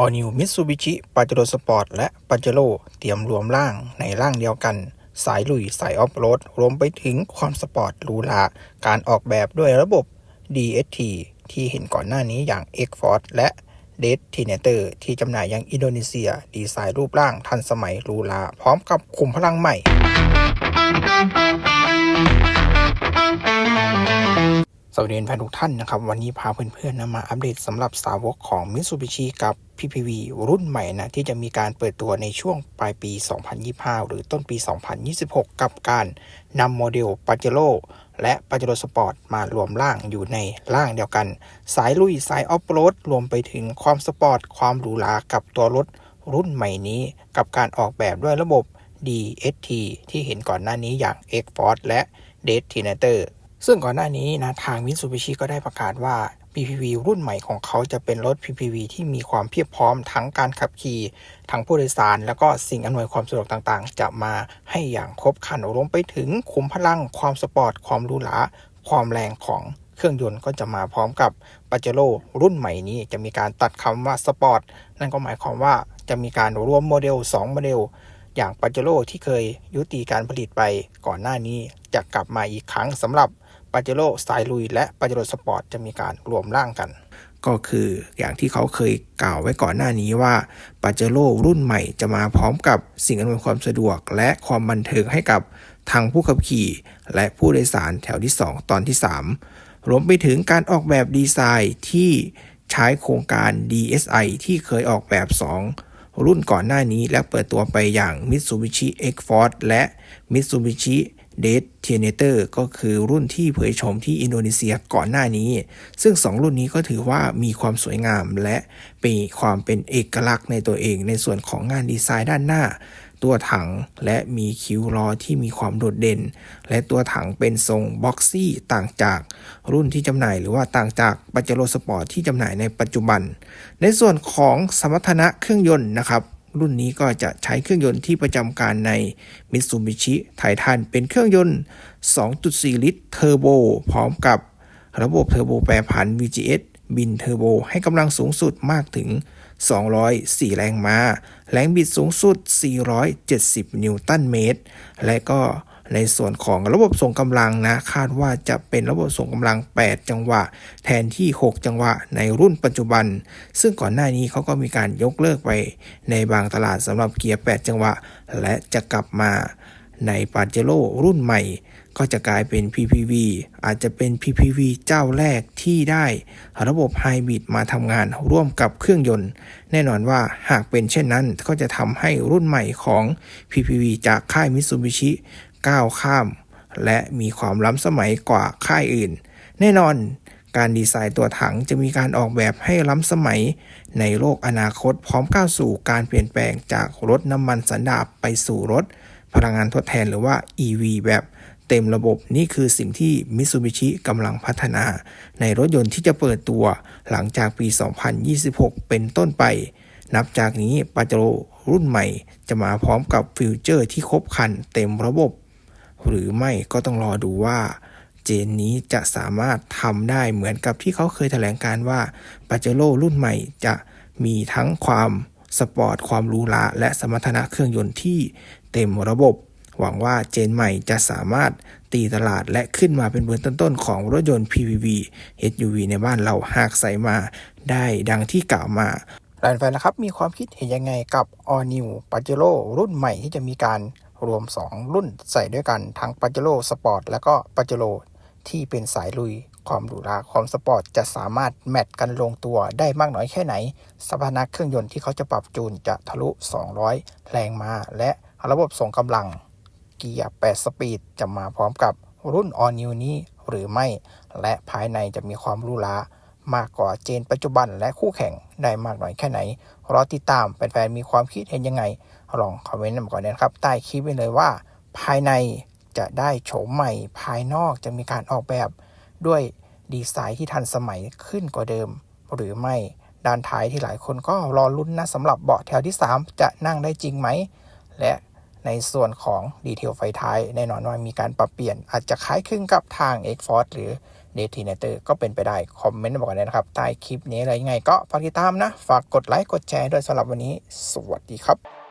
All New Mitsubishi Pajero Sport และ Pajero เตรียมรวมร่างในร่างเดียวกัน สายลุยสายออฟโรดรวมไปถึงความสปอร์ตหรูหราการออกแบบด้วยระบบ DST ที่เห็นก่อนหน้านี้อย่าง X-Force และ d e s t i n a t o r ที่จำหน่ายยังอินโดนีเซีย ดีไซน์รูปร่างทันสมัยหรูหราพร้อมกับคุมพลังใหม่ สวัสดีแฟนทุกท่านนะครับ วันนี้พาเพื่อนๆนะมาอัปเดตสำหรับสาวกของ Mitsubishi กับ PPV รุ่นใหม่นะที่จะมีการเปิดตัวในช่วงปลายปี 2025 หรือต้นปี 2026 กับการนำโมเดล Pajero และ Pajero Sport มารวมร่างอยู่ในร่างเดียวกัน สายลุยสายออฟโรดรวมไปถึงความสปอร์ต ความหรูหรากับตัวรถรุ่นใหม่นี้ กับการออกแบบด้วยระบบ DST ที่เห็นก่อนหน้านี้อย่าง X-Force และ Destinator ซึ่งก่อนหน้านี้นะทาง Mitsubishi ก็ได้ประกาศว่า PPV รุ่นใหม่ของเขาจะเป็นรถ PPV ที่มีความเพียบพร้อมทั้งการขับขี่ ทั้งผู้โดยสาร แล้วก็สิ่งอำนวยความสะดวกต่างๆ จะมาให้อย่างครบครันรวมไปถึงขุมพลัง ความสปอร์ต ความรูหราความแรงของเครื่องยนต์ก็จะมาพร้อมกับปาเจโร่รุ่นใหม่นี้จะมีการตัดคำว่าสปอร์ตนั่นก็หมายความว่าจะมีการรวมโมเดล 2 โมเดล อย่างปาเจโร่ที่เคยยุติการผลิตไปก่อนหน้านี้จะกลับมาอีกครั้งสำหรับ ปาเจโร่สไตล์ลุย และปาเจโร่สปอร์ตจะมีการรวมร่างกัน ก็คืออย่างที่เขาเคยกล่าวไว้ก่อนหน้านี้ว่าปาเจโร่รุ่นใหม่จะมาพร้อมกับสิ่งอำนวยความสะดวก และความบันเทิงให้กับทางผู้ขับขี่ และผู้โดยสารแถวที่ 2 ตอนที่ 3 รวมไปถึงการออกแบบดีไซน์ที่ใช้โครงการ DSI ที่เคยออกแบบ 2 รุ่นก่อนหน้านี้และเปิดตัวไปอย่าง Mitsubishi X-Force และ Mitsubishi d e s t i n a t o r ก็คือรุ่นที่เผยโฉมที่อินโดนีเซียก่อนหน้านี้ ซึ่ง 2 รุ่นนี้ก็ถือว่ามีความสวยงามและมีความเป็นเอกลักษณ์ในตัวเอง ในส่วนของงานดีไซน์ด้านหน้า ตัวถังและมีคิ้วล้อที่มีความโดดเด่น และตัวถังเป็นทรงบ็อกซี่ต่างจากรุ่นที่จำหน่ายหรือว่าต่างจากปัจเจโรสปอร์ตที่จำหน่ายในปัจจุบัน ในส่วนของสมรรถนะเครื่องยนต์นะครับ รุ่นนี้ก็จะใช้เครื่องยนต์ที่ประจำการใน Mitsubishi Titan เป็นเครื่องยนต์ 2.4 ลิตรเทอร์โบพร้อมกับระบบเทอร์โบแปรผัน VGS บินเทอร์โบให้กำลังสูงสุดมากถึง 204 แรงม้า แรงบิดสูงสุด 470 นิวตันเมตร และก็ ในส่วนของระบบส่งกำลังนะคาดว่าจะเป็นระบบส่งกำลัง 8 จังหวะ แทนที่ 6 จังหวะในรุ่นปัจจุบัน ซึ่งก่อนหน้านี้เขาก็มีการยกเลิกไป ในบางตลาดสำหรับเกียร์ 8 จังหวะ และจะกลับมาในปาเจโร่รุ่นใหม่ ก็จะกลายเป็น PPV อาจจะเป็น PPV เจ้าแรกที่ได้ระบบไฮบริดมาทำงานร่วมกับเครื่องยนต์ แน่นอนว่าหากเป็นเช่นนั้นก็จะทำให้รุ่นใหม่ของ PPV จากค่ายมิตซูบิชิ ก้าวข้าม และมีความล้ำสมัยกว่าค่ายอื่น แน่นอนการดีไซน์ตัวถังจะมีการออกแบบให้ล้ำสมัย ในโลกอนาคตพร้อมก้าวสู่การเปลี่ยนแปลงจากรถน้ำมันสันดาปไปสู่รถ พลังงานทดแทนหรือว่า EV แบบเต็มระบบนี่คือสิ่งที่ Mitsubishi กำลังพัฒนา ในรถยนต์ที่จะเปิดตัวหลังจากปี 2026 เป็นต้นไป นับจากนี้ปาเจโรรุ่นใหม่จะมาพร้อมกับฟิวเจอร์ที่ครบครันเต็มระบบ หรือไม่ก็ต้องรอดูว่า เจนนี้จะสามารถทำได้เหมือนกับที่เขาเคยแถลงการว่าปาเจโร่รุ่นใหม่จะมีทั้งความสปอร์ตความรูหราและสมรรถนะเครื่องยนต์ที่เต็มระบบ หวังว่าเจนใหม่จะสามารถตีตลาดและขึ้นมาเป็นเบอร์ต้นๆของรถยนต์ PPV SUV ในบ้านเราหากใส่มาได้ดังที่กล่าวมาแฟนๆนะครับ มีความคิดเห็นยังไงกับ All New Pajero รุ่นใหม่ที่จะมีการ รวม 2 รุ่นใส่ด้วยกันทั้ง Pajero Sport แล้วก็ Pajero ที่เป็นสายลุยความหรูหราความสปอร์ตจะสามารถแมทกันลงตัวได้มากน้อยแค่ไหนสมรรถนะเครื่องยนต์ที่เขาจะปรับจูนจะทะลุ 200 แรงมา และระบบส่งกำลังเกียร์ 8 สปีดจะมาพร้อมกับรุ่น All New นี้หรือไม่ และภายในจะมีความหรูหรามากกว่าเจนปัจจุบันและคู่แข่งได้มากน้อยแค่ไหน รอติดตามแฟนๆมีความคิดเห็นยังไง ลองคอมเมนต์มาก่อนนะครับ ใต้คลิปไว้เลยว่า ภายในจะได้โฉมใหม่ ภายนอกจะมีการออกแบบด้วยดีไซน์ที่ทันสมัยขึ้นกว่าเดิม หรือไม่ด้านท้ายที่หลายคนก็รอลุ้นนะสำหรับเบาะแถวที่ 3 จะนั่งได้จริงไหม และในส่วนของดีเทลไฟท้ายแน่นอนว่ามีการปรับเปลี่ยน อาจจะคล้ายคลึงกับทาง X Force หรือเดทีเนเตอร์ก็เป็นไปได้ คอมเมนต์มาบอกกันเลยนะครับ ใต้คลิปนี้อะไรยังไงก็ฝากติดตามนะ ฝากกดไลค์กดแชร์ด้วยสำหรับวันนี้ สวัสดีครับ